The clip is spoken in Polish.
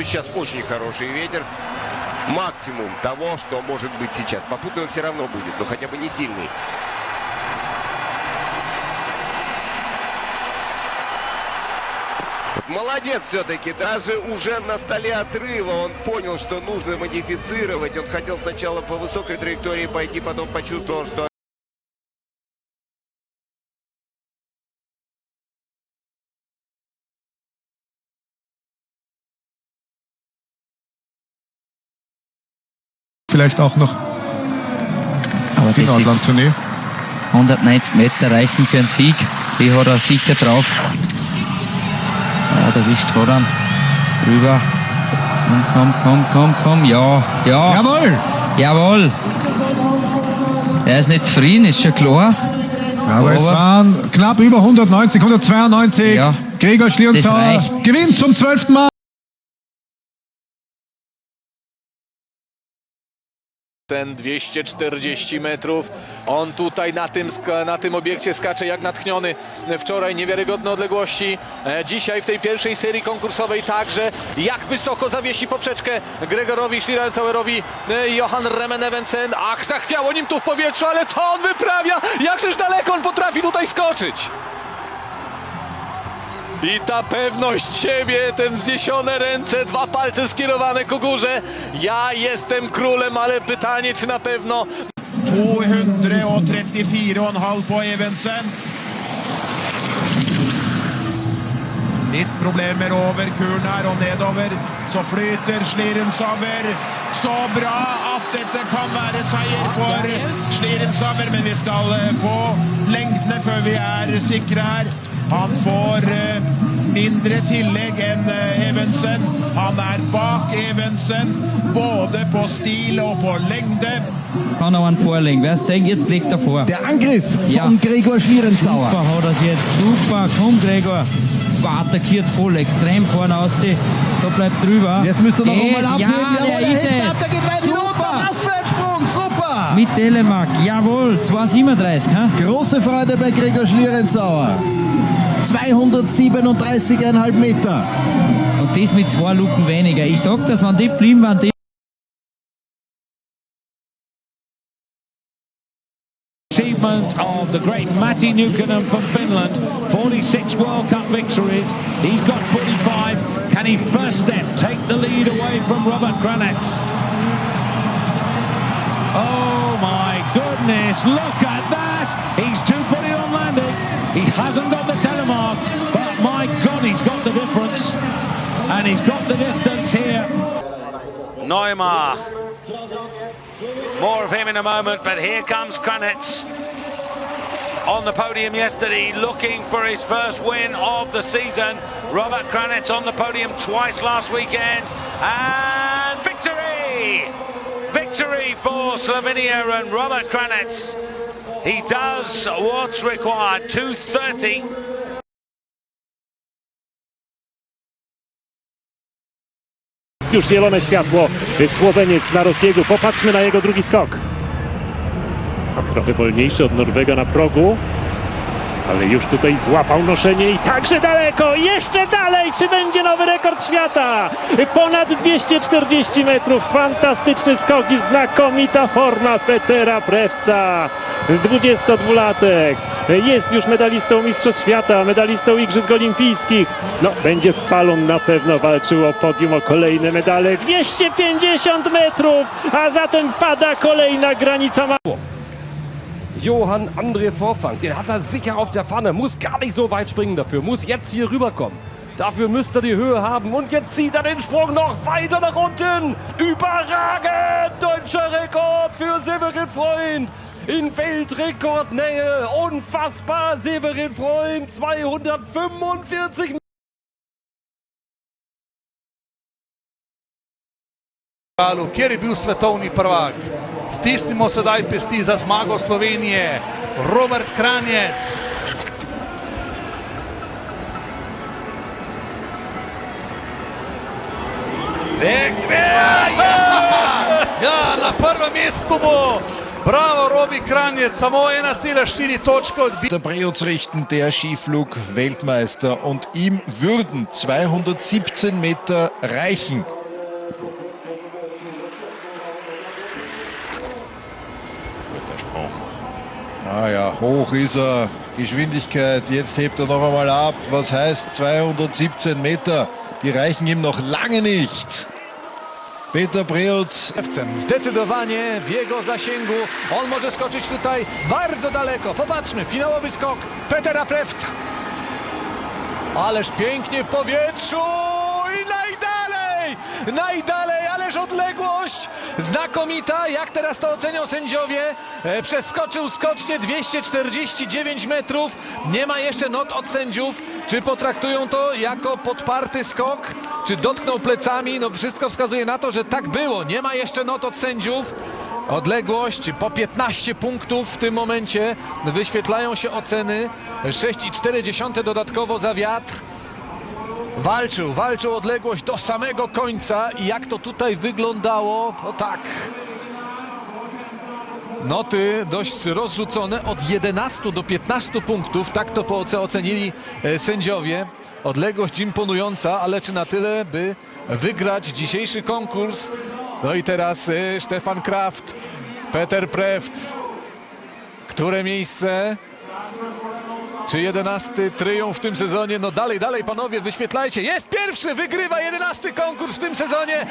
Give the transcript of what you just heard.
вижу сейчас очень хороший ветер. Максимум того, что может быть сейчас. Попутный он все равно будет, но хотя бы не сильный. Молодец все-таки, даже уже на столе отрыва он понял, что нужно модифицировать. Он хотел сначала по высокой траектории пойти, потом почувствовал, что Vielleicht auch noch Aber das in ist Nordland Tournee. 190 Meter reichen für einen Sieg. Die hat er sicher drauf. Ja, da wischt voran. Drüber. Und komm, komm, komm, komm. Ja, ja. Jawohl! Jawohl. Er ist nicht zufrieden, ist schon klar. Aber es waren knapp über 190, 192. Ja, Gregor Schlierenzauer gewinnt zum zwölften Mal. Ten 240 metrów. On tutaj na tym, na tym obiekcie skacze jak natchniony. Wczoraj niewiarygodne odległości. E, Dzisiaj w tej pierwszej serii konkursowej także jak wysoko zawiesi poprzeczkę Gregorowi Schlierenzauerowi e, Johan Remenevensen. Ach, zachwiało nim tu w powietrzu, ale co on wyprawia? Jakżeż daleko on potrafi tutaj skoczyć? I ta pewność siebie, te wzniesione ręce, dwa palce skierowane ku górze. Ja jestem królem, ale pytanie, czy na pewno 234,5 på Evensen. Litt problemer over kuren her og nedover. Så flyter Slirenshammer. Så bra at dette kan være seier for Slirenshammer, men vi skal eh, få lengdene før vi er sikre her. Han får eh, mindre tillegg enn eh, Evensen. Han er bak Evensen, både på stil og på lengde. Kann er einen vorlegen. Wer sehen, jetzt legt er vor. Der Angriff von Ja. Gregor Schlierenzauer. Super hat er jetzt. Super. Komm, Gregor. Attackiert voll, extrem vorne aus. Da bleibt drüber. Jetzt müsste er noch Geht. einmal abheben. Ja, Jawohl, der er ist hebt es. ab, der geht weit. Super. Was für ein Sprung. Super. Mit Telemark. Jawohl. 2,37. hä? Große Freude bei Gregor Schlierenzauer. 237,5 Meter. Und das mit zwei Luken weniger. Ich sag das, wenn die blieben, waren die. achievement of the great Matti Nukkinen from Finland. 46 World Cup victories. He's got 45. Can he first step take the lead away from Robert Kranetz? Oh my goodness, look at that! He's two footed on landing. He hasn't got the telemark, but my God, he's got the difference. And he's got the distance here. Neumar. More of him in a moment, but here comes Kranitz on the podium yesterday, looking for his first win of the season. Robert Kranitz on the podium twice last weekend, and victory! Victory for Slovenia and Robert Kranitz. He does what's required, 230. Już zielone światło. Słoweniec na rozbiegu. Popatrzmy na jego drugi skok. Trochę wolniejszy od Norwega na progu. Ale już tutaj złapał noszenie i także daleko, jeszcze dalej, czy będzie nowy rekord świata? Ponad 240 metrów, fantastyczny skok i znakomita forma Petera Prewca, 22-latek. Jest już medalistą Mistrzostw Świata, medalistą Igrzysk Olimpijskich. No, będzie w Falun na pewno walczył o podium, o kolejne medale. 250 metrów, a zatem pada kolejna granica Johann André Vorfang, den hat er sicher auf der Pfanne, muss gar nicht so weit springen dafür, muss jetzt hier rüberkommen. Dafür müsste er die Höhe haben und jetzt zieht er den Sprung noch weiter nach unten. Überragend! Deutscher Rekord für Severin Freund. In Weltrekordnähe. Unfassbar, Severin Freund. 245 Kjer je bil svetovni prvak? Stisnimo sedaj pesti za zmago Slovenije. Robert Kranjec. Ja, ja, na prvem mestu bo Bravo, Robi Kranjec, samo 1,4 točke odbija. Der Preutz richten, der Skiflug-Weltmeister. Und ihm würden 217 Meter reichen. Ah ja, hoch ist er. Geschwindigkeit, jetzt hebt er noch einmal ab. Was heißt 217 Meter? Die reichen ihm noch lange nicht. Peter Preutz Zdecydowanie w jego zasięgu. On może skoczyć tutaj bardzo daleko. Popatrzmy, finałowy skok Petera Prewca. Ależ pięknie w powietrzu i najdalej! Najdalej, znakomita. Jak teraz to ocenią sędziowie? E, przeskoczył skocznie 249 metrów. Nie ma jeszcze not od sędziów. Czy potraktują to jako podparty skok? Czy dotknął plecami? No wszystko wskazuje na to, że tak było. Nie ma jeszcze not od sędziów. Odległość po 15 punktów w tym momencie. Wyświetlają się oceny. 6,4 dodatkowo za wiatr. Walczył, walczył odległość do samego końca i jak to tutaj wyglądało, to tak. Noty dość rozrzucone od 11 do 15 punktów, tak to ocenili e, sędziowie. Odległość imponująca, ale czy na tyle, by wygrać dzisiejszy konkurs? No i teraz e, Stefan Kraft, Peter Prewc. Które miejsce? Czy 11 tryumf w tym sezonie? No dalej, dalej panowie, wyświetlajcie. Jest pierwszy, wygrywa 11 konkurs w tym sezonie.